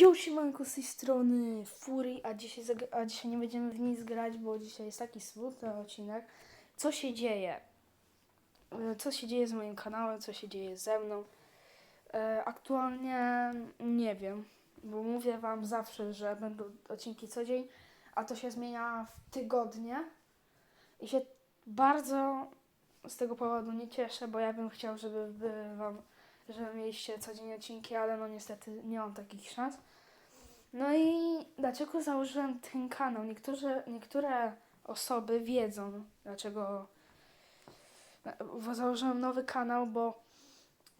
Już siemanko z tej strony Fury, a dzisiaj, a dzisiaj nie będziemy w nic grać, bo dzisiaj jest taki smutny odcinek. Co się dzieje? E, Co się dzieje z moim kanałem, co się dzieje ze mną? E, Aktualnie nie wiem, bo mówię wam zawsze, że będą odcinki co dzień, a to się zmienia w tygodnie i się bardzo z tego powodu nie cieszę, bo ja bym chciał, żeby wam że mieliście codziennie odcinki, ale no niestety nie mam takich szans. No i dlaczego założyłem ten kanał? Niektórzy, niektóre osoby wiedzą, dlaczego bo założyłem nowy kanał, bo,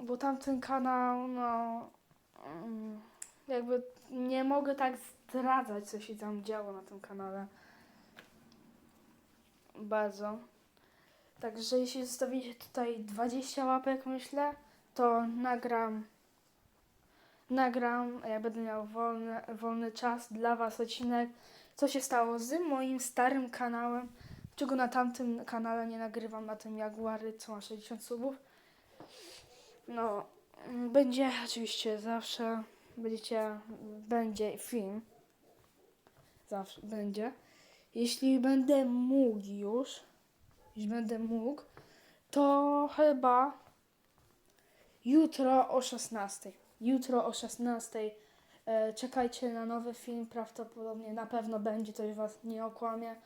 bo tamten kanał, no mm, jakby nie mogę tak zdradzać, co się tam działo na tym kanale. Bardzo. Także jeśli zostawicie tutaj 20 łapek, myślę, to nagram nagram, ja będę miał wolny, wolny czas dla Was odcinek, co się stało z moim starym kanałem, czego na tamtym kanale nie nagrywam, na tym Jaguary, co ma 60 subów. No, będzie oczywiście zawsze, będziecie, będzie film, zawsze będzie. Jeśli będę mógł już, jeśli będę mógł, to chyba jutro o 16. Jutro o 16. E, czekajcie na nowy film, prawdopodobnie na pewno będzie, to już was nie okłamie.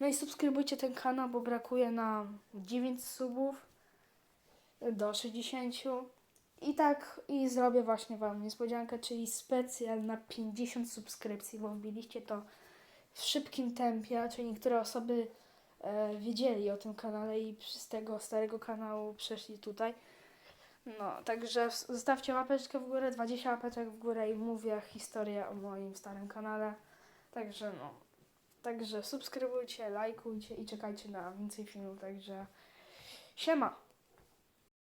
No i subskrybujcie ten kanał, bo brakuje nam 9 subów do 60. I tak, i zrobię właśnie wam niespodziankę, czyli specjal na 50 subskrypcji, bo wbiliście to w szybkim tempie, czyli niektóre osoby e, wiedzieli o tym kanale i z tego starego kanału przeszli tutaj. No, także zostawcie łapeczkę w górę, 20 łapeczek w górę i mówię historię o moim starym kanale. Także no, także subskrybujcie, lajkujcie i czekajcie na więcej filmów, także siema!